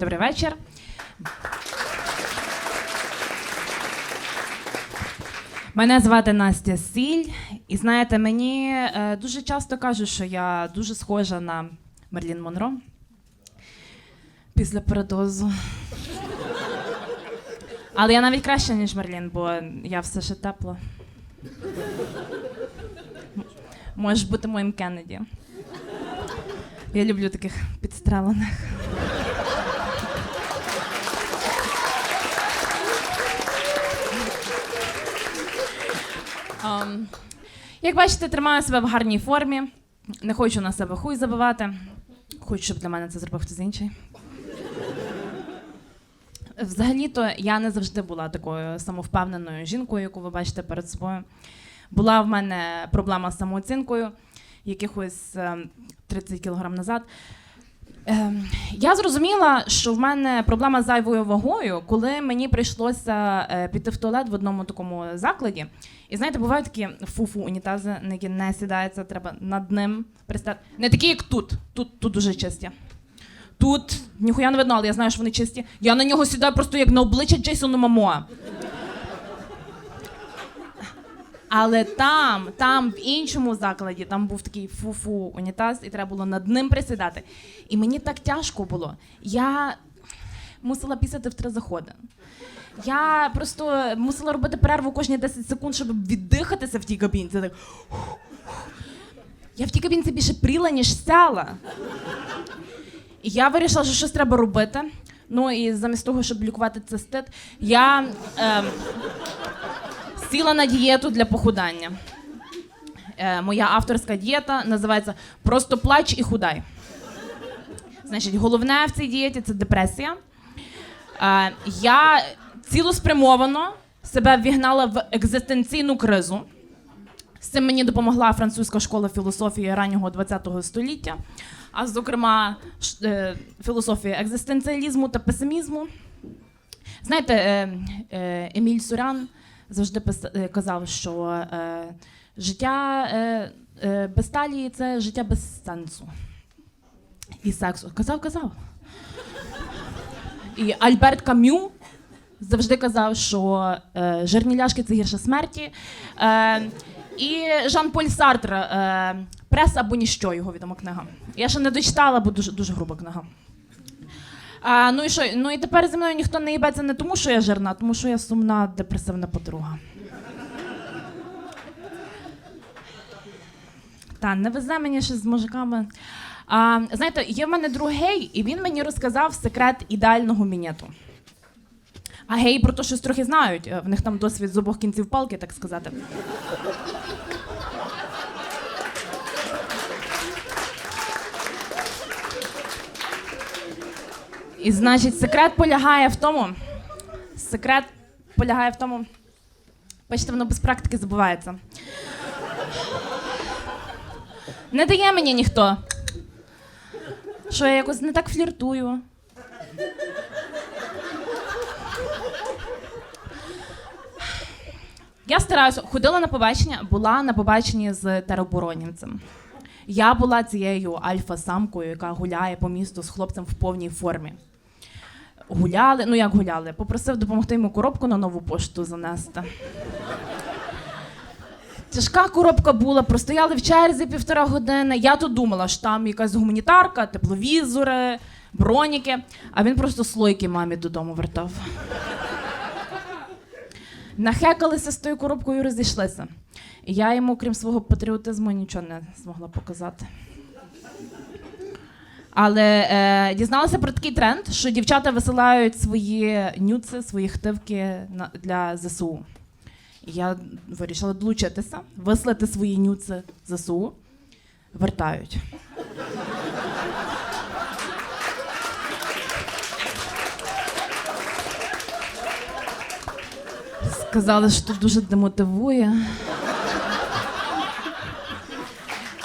Добрий вечір. Мене звати Настя Сіль, і знаєте, мені е, дуже часто кажуть, що я дуже схожа на Мерлін Монро після передозу. Але я навіть краще, ніж Мерлін, бо я все ще тепла. Можеш бути моїм Кеннеді. Я люблю таких підстрелених. Як бачите, тримаю себе в гарній формі. Не хочу на себе хуй забивати. Хочу, щоб для мене це зробив хтось інший. Взагалі-то я не завжди була такою самовпевненою жінкою, яку ви бачите перед собою. Була в мене проблема з самооцінкою якихось ем, 30 кілограм назад. Ем, Я зрозуміла, що в мене проблема з зайвою вагою, коли мені прийшлося е, піти в туалет в одному такому закладі. І знаєте, бувають такі фу-фу унітази, на які не сідається, треба над ним пристати. Не такі, як тут. Тут, тут дуже чисті. Тут ніхуя не видно, але я знаю, що вони чисті. Я на нього сідаю просто як на обличчя Джейсону Мамоа. Але там, там, в іншому закладі, там був такий фу-фу унітаз, і треба було над ним присідати. І мені так тяжко було. Я мусила пісяти в три заходи. Я просто мусила робити перерву кожні 10 секунд, щоб віддихатися в тій кабінці. Так. Я в тій кабінці більше пріла, ніж сяла. І я вирішила, що щось треба робити. Ну і замість того, щоб лікувати цистит, я ем, сіла на дієту для похудання. Е, моя авторська дієта називається Просто плач і худай. Значить, головне в цій дієті це депресія. Е, я цілеспрямовано себе ввігнала в екзистенційну кризу. З цим мені допомогла французька школа філософії раннього ХХ століття, а зокрема е, філософія екзистенціалізму та песимізму. Знаєте, е, е, Еміль Сурян завжди казав, що життя без талії це життя без сенсу і сексу. Казав, казав. І Альберт Кам'ю завжди казав, що е, жирні ляшки це гірше смерті. Е, і Жан-Поль Сартр е, Прес або ніщо його відома книга. Я ще не дочитала, бо дуже, дуже груба книга. А, ну і що? Ну і тепер зі мною ніхто не їбеться не тому, що я жирна, а тому що я сумна, депресивна подруга. Та не везе мені ще з мужиками. А, знаєте, є в мене друг гей, і він мені розказав секрет ідеального мінету. А геї про то щось трохи знають. е, В них там досвід з обох кінців палки, так сказати. І значить, секрет полягає в тому. Секрет полягає в тому. Бачите, воно без практики забувається. Не дає мені ніхто. Що я якось не так фліртую. Я стараюся, ходила на побачення, була на побаченні з тероборонівцем. Я була цією альфа-самкою, яка гуляє по місту з хлопцем в повній формі. Гуляли, ну як гуляли, попросив допомогти йому коробку на нову пошту занести. Тяжка коробка була, простояли в черзі півтора години. Я то думала, що там якась гуманітарка, тепловізори, броніки, а він просто слойки мамі додому вертав. Нахекалися з тою коробкою і розійшлися. І я йому, крім свого патріотизму, нічого не змогла показати. Але е, дізналася про такий тренд, що дівчата висилають свої нюци, свої хтивки на, для ЗСУ. І я вирішила долучитися, вислати свої нюци ЗСУ, вертають. Сказали, що дуже демотивує.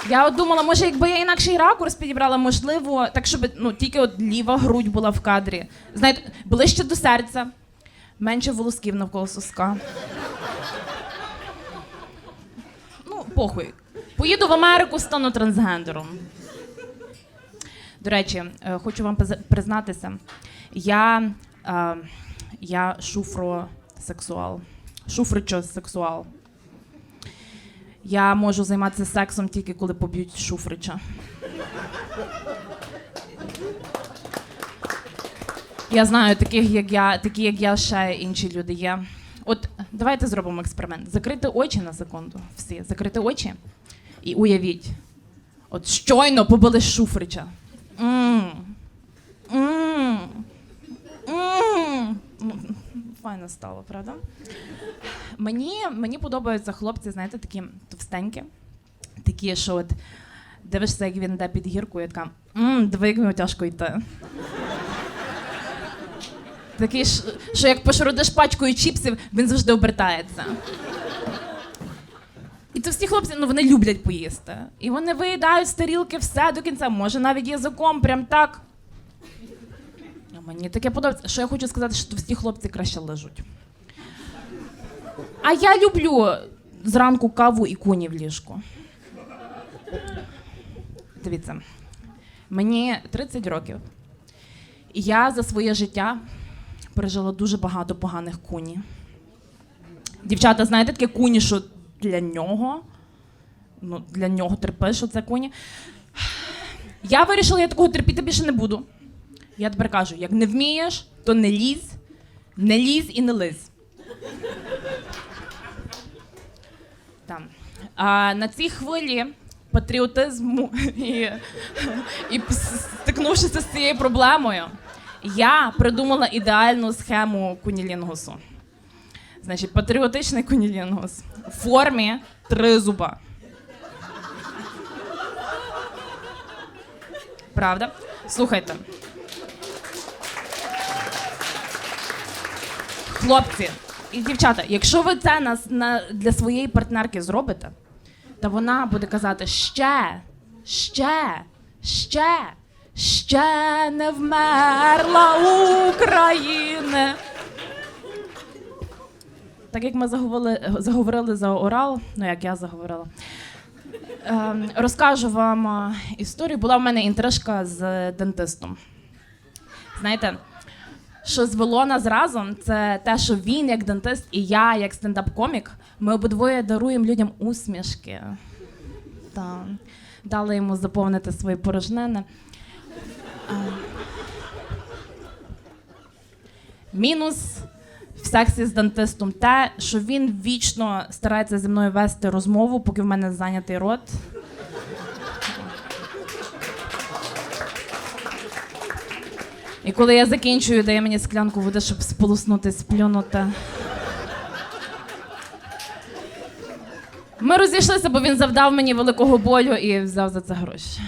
Я от думала, може, якби я інакший ракурс підібрала, можливо, так, щоб ну, тільки от ліва грудь була в кадрі. Знаєте, ближче до серця, менше волосків навколо соска. Ну, похуй. Поїду в Америку, стану трансгендером. До речі, е, хочу вам пиз- признатися, я, е, я шуфросексуал. Шуфричо-сексуал. Я можу займатися сексом тільки коли поб'ють шуфрича. Я знаю, таких як я, такі як я, ще інші люди є. От давайте зробимо експеримент. Закрити очі на секунду. Всі, закрити очі і уявіть. От щойно побили Шуфрича. М. М. М. Ну, Файно стало, правда? Мені, мені подобаються хлопці, знаєте, такі товстенькі, такі, що от дивишся, як він йде під гірку, і така мм, диви, як йому тяжко йти. Такий, що, як пошарудиш пачкою чіпсів, він завжди обертається. І то всі хлопці, ну вони люблять поїсти. І вони виїдають з тарілки все до кінця, може навіть язиком, прям так. Мені таке подобається. Що я хочу сказати, що всі хлопці краще лежуть. А я люблю зранку каву і куні в ліжку. Дивіться, мені 30 років. І я за своє життя пережила дуже багато поганих куні. Дівчата, знаєте таке куні, що для нього? Ну, для нього терпиш, що це куні. Я вирішила, я такого терпіти більше не буду. Я тепер кажу: як не вмієш, то не лізь, не лізь і не лизь. Там. А на цій хвилі патріотизму і, і стикнувшися з цією проблемою, я придумала ідеальну схему кунілінгусу. Значить, патріотичний кунілінгус у формі тризуба. Правда? Слухайте. Хлопці і дівчата, якщо ви це на, на, для своєї партнерки зробите, то вона буде казати ще, ще, ще, ще не вмерла Україна. Так як ми заговорили, заговорили за Орал, ну як я заговорила, ем, розкажу вам е, історію. Була в мене інтрижка з дентистом. Знаєте, що звело нас разом, це те, що він, як дентист, і я, як стендап-комік, ми обидвоє даруємо людям усмішки. Та, дали йому заповнити свої порожнини. А, Мінус в сексі з дантистом те, що він вічно старається зі мною вести розмову, поки в мене зайнятий рот. І коли я закінчую, дає мені склянку води, щоб сполоснути, сплюнути. Ми розійшлися, бо він завдав мені великого болю і взяв за це гроші.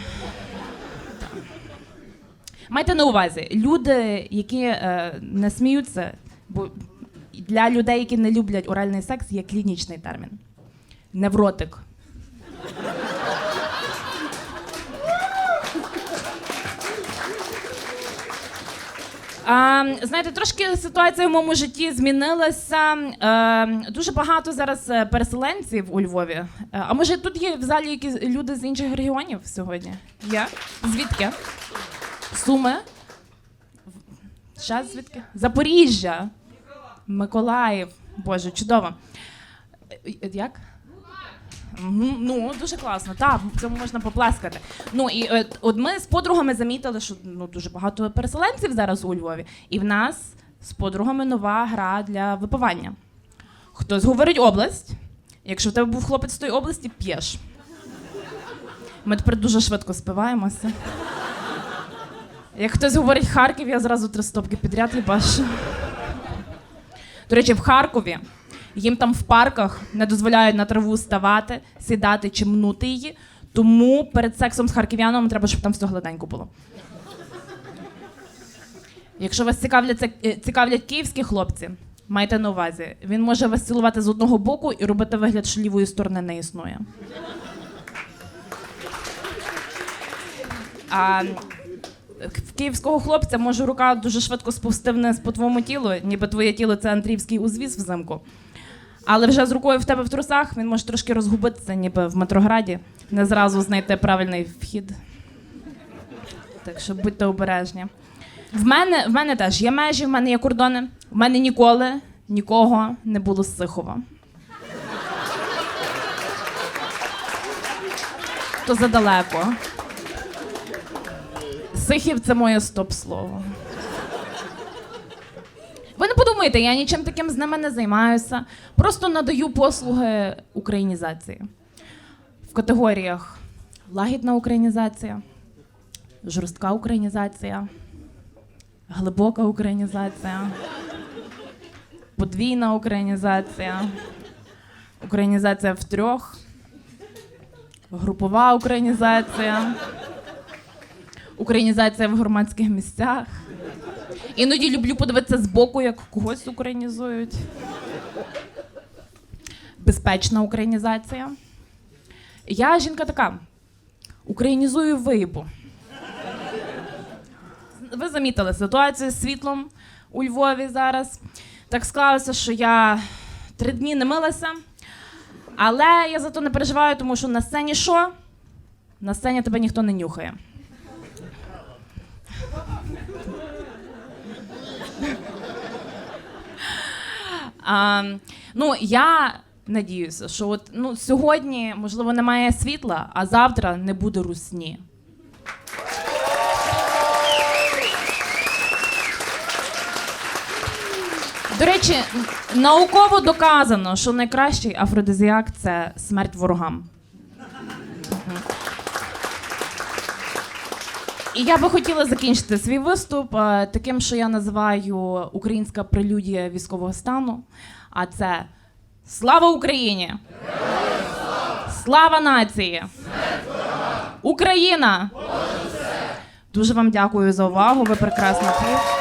Майте на увазі, люди, які е, не сміються, бо для людей, які не люблять оральний секс, є клінічний термін. Невротик. А, знаєте, трошки ситуація в моєму житті змінилася. Е, дуже багато зараз е, переселенців у Львові. Е, а може тут є в залі якісь люди з інших регіонів сьогодні? Є? Звідки? Суми? Ще звідки? Запоріжжя. Миколаїв. Боже, чудово. Е, Як? Ну, дуже класно. Так, цьому можна поплескати. Ну і е, от ми з подругами замітили, що ну дуже багато переселенців зараз у Львові, і в нас з подругами нова гра для випивання. Хтось говорить область. Якщо в тебе був хлопець з тої області, п'єш. Ми тепер дуже швидко спиваємося. Як хтось говорить Харків, я зразу три стопки підряд їбашу. До речі, в Харкові їм там в парках не дозволяють на траву ставати, сідати чи мнути її. Тому перед сексом з харків'яном треба, щоб там все гладенько було. Якщо вас цікавлять, е, цікавлять київські хлопці, майте на увазі, він може вас цілувати з одного боку і робити вигляд, що лівої сторони не існує. А київського хлопця може рука дуже швидко сповзти вниз по твоєму тілу, ніби твоє тіло це Андріївський узвіз взимку. Але вже з рукою в тебе в трусах він може трошки розгубитися, ніби в Метрограді, не зразу знайти правильний вхід. Так що будьте обережні. В мене, в мене теж є межі, в мене є кордони. В мене ніколи нікого не було з Сихова. То задалеко. Сихів це моє стоп-слово. Ви не подумайте, я нічим таким з ними не займаюся. Просто надаю послуги українізації в категоріях лагідна українізація, жорстка українізація, глибока українізація, подвійна українізація, українізація в трьох, групова українізація, українізація в громадських місцях. Іноді люблю подивитися збоку, як когось українізують. Безпечна українізація. Я жінка така. Українізую вибу. Ви замітили ситуацію з світлом у Львові зараз. Так склалося, що я три дні не милася, але я зато не переживаю, тому що на сцені що? На сцені тебе ніхто не нюхає. Ну, я надіюся, що от, ну, сьогодні, можливо, немає світла, а завтра не буде русні. До речі, науково доказано, що найкращий афродизіак це смерть ворогам. І я би хотіла закінчити свій виступ е, таким, що я називаю українська прелюдія військового стану. А це Слава Україні! Слава нації! Україна! Дуже вам дякую за увагу. Ви прекрасно пів.